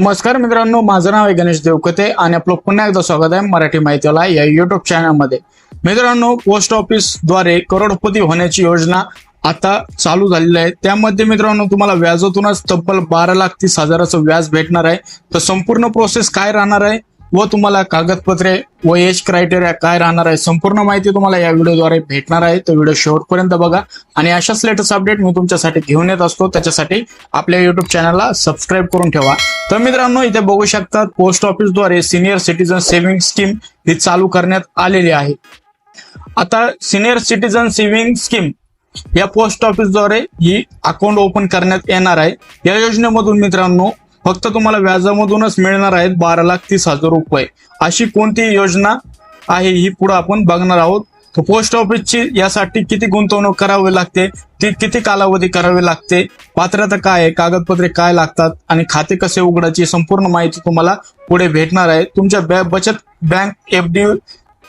नमस्कार मित्रांनो माझं नाव आहे गणेश देवकते आणि आपलं पुन्हा एकदा स्वागत आहे मराठी माहितीला या युट्यूब चॅनलमध्ये मित्रांनो पोस्ट ऑफिसद्वारे करोडपती होण्याची योजना आता चालू झालेली आहे. त्यामध्ये मित्रांनो तुम्हाला व्याजातूनच तब्बल बारा लाख तीस हजाराचं व्याज भेटणार आहे. तर संपूर्ण प्रोसेस काय राहणार आहे? व तुम्हाला कागदपत्रे व एज क्रायटेरिया काय राहणार आहे संपूर्ण माहिती तुम्हाला या व्हिडिओद्वारे भेटणार आहे. तो व्हिडिओ शेवटपर्यंत बघा. आणि अशाच लेटेस्ट अपडेट मी तुमच्यासाठी घेऊन येत असतो. त्याच्यासाठी आपल्या युट्यूब चॅनलला सबस्क्राईब करून ठेवा. तर मित्रांनो इथे बघू शकतात पोस्ट ऑफिसद्वारे सिनियर सिटीजन सेव्हिंग स्कीम ही चालू करण्यात आलेली आहे. आता सिनियर सिटीजन सेव्हिंग स्कीम या पोस्ट ऑफिसद्वारे ही अकाउंट ओपन करण्यात येणार आहे. या योजनेमधून मित्रांनो फक्त तुम्हाला व्याजामधूनच मिळणार आहेत बारा लाख तीस हजार रुपये. अशी कोणती योजना आहे ही पुढे आपण बघणार आहोत. तर पोस्ट ऑफिसची यासाठी किती गुंतवणूक करावी लागते ती किती कालावधी करावी लागते पात्रता काय आहे कागदपत्रे काय लागतात आणि खाते कसे उघडायची संपूर्ण माहिती तुम्हाला पुढे भेटणार आहे. तुमच्या बॅ- बचत बँक एफ डी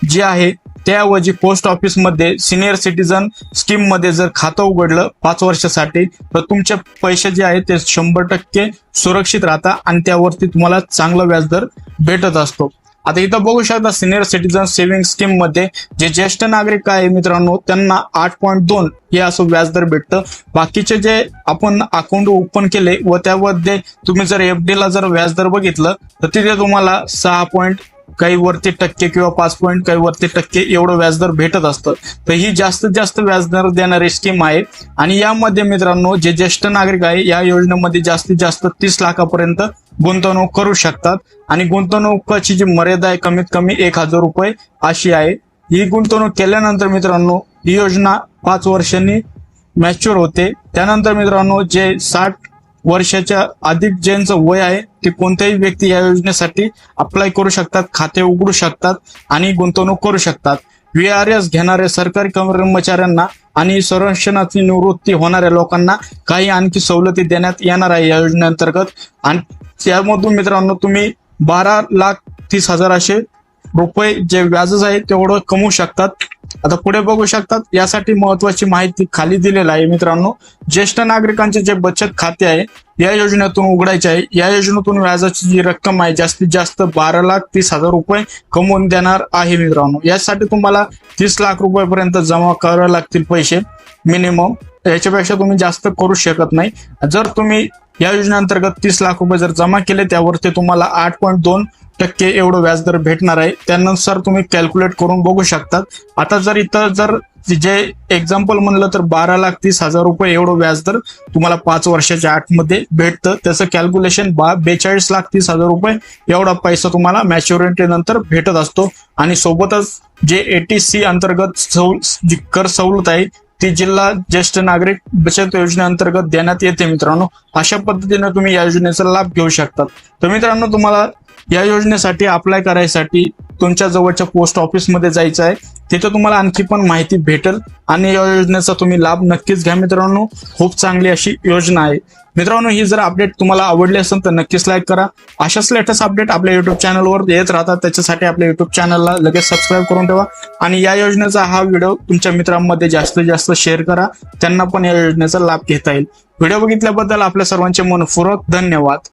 जी आहे त्याऐवजी पोस्ट ऑफिसमध्ये सिनियर सिटीजन स्कीममध्ये जर खातं उघडलं पाच वर्षासाठी तर तुमचे पैसे जे आहेत ते शंभर टक्के सुरक्षित राहतात आणि त्यावरती तुम्हाला चांगला व्याजदर भेटत असतो. आता इथं बघू शकता सिनियर सिटीजन सेव्हिंग स्कीममध्ये जे ज्येष्ठ नागरिक आहे मित्रांनो त्यांना आठ पॉईंट दोन हे असं व्याजदर भेटतं. बाकीचे जे आपण अकाउंट ओपन केले व त्यामध्ये तुम्ही जर एफ ला जर व्याजदर बघितलं तर तिथे तुम्हाला सहा पॉईंट काही वरती टक्के किंवा पाच पॉईंट काही वरती टक्के एवढं व्याजदर भेटत असतं. तर ही जास्तीत जास्त व्याजदर देणारी स्कीम आहे. आणि यामध्ये मित्रांनो जे ज्येष्ठ नागरिक आहे या योजनेमध्ये जास्तीत जास्त तीस लाखापर्यंत गुंतवणूक करू शकतात. आणि गुंतवणुकाची जी मर्यादा आहे कमीत कमी एक हजार रुपये अशी आहे. ही गुंतवणूक केल्यानंतर मित्रांनो ही योजना पाच वर्षांनी मॅच्युअर होते. त्यानंतर मित्रांनो जे साठ वर्षाच्या अधिक ज्यांचं वय आहे ते कोणत्याही व्यक्ती या योजनेसाठी अप्लाय करू शकतात खाते उघडू शकतात आणि गुंतवणूक करू शकतात. व्ही आर एस घेणाऱ्या सरकारी कर्मचाऱ्यांना आणि संरक्षणाची निवृत्ती होणाऱ्या लोकांना काही आणखी सवलती देण्यात येणार आहे या योजनेअंतर्गत. आणि त्यामधून मित्रांनो तुम्ही बारा लाख तीस हजार असे रुपये जे व्याजच आहे तेवढं कमवू शकतात. आता पुढे बघू शकतात. यासाठी महत्वाची माहिती खाली दिलेली आहे मित्रांनो. ज्येष्ठ नागरिकांचे जे बचत खाते आहे या योजनेतून उघडायचे आहे. या योजनेतून व्याजाची जी रक्कम आहे जास्तीत जास्त बारा लाख तीस हजार रुपये कमवून देणार आहे मित्रांनो. यासाठी तुम्हाला तीस लाख रुपयापर्यंत जमा करावे लागतील पैसे मिनिमम. याच्यापेक्षा तुम्ही जास्त करू शकत नाही. जर तुम्ही या योजनेअंतर्गत तीस लाख रुपये जर जमा केले त्यावरती तुम्हाला आठ पॉईंट दोन टक्के एवढं व्याजदर भेटणार आहे. त्यानुसार तुम्ही कॅल्क्युलेट करून बघू शकतात. आता जर इथं जर जे एक्झाम्पल म्हणलं तर बारा लाख तीस हजार रुपये एवढं व्याजदर तुम्हाला पाच वर्षाच्या आतमध्ये भेटतं. त्याचं कॅल्क्युलेशन बा बेचाळीस लाख तीस हजार रुपये एवढा पैसा तुम्हाला मॅच्युरिटी नंतर भेटत असतो. आणि सोबतच जे एटी सी अंतर्गत सव जी कर सवलत आहे ती जिल्हा ज्येष्ठ नागरिक बचत योजनेअंतर्गत देण्यात येते मित्रांनो. अशा पद्धतीने तुम्ही या योजनेचा लाभ घेऊ शकतात. तर मित्रांनो तुम्हाला या योजनेसाठी अप्लाय करायसाठी तुमच्या जवळच्या पोस्ट ऑफिसमध्ये जायचं आहे. तिथं तुम्हाला आणखी पण माहिती भेटेल आणि या योजनेचा तुम्ही लाभ नक्कीच घ्या मित्रांनो. खूप चांगली अशी योजना आहे. मित्रांनो ही जर अपडेट तुम्हाला आवडली असेल तर नक्कीच लाईक करा. अशाच लेटेस्ट अपडेट आपल्या युट्यूब चॅनलवर येत राहतात. त्याच्यासाठी आपल्या युट्यूब चॅनलला लगेच सबस्क्राईब करून ठेवा. आणि या योजनेचा हा व्हिडिओ तुमच्या मित्रांमध्ये जास्तीत जास्त शेअर करा. त्यांना पण या योजनेचा लाभ घेता येईल. व्हिडिओ बघितल्याबद्दल आपल्या सर्वांचे मनपूर्वक धन्यवाद.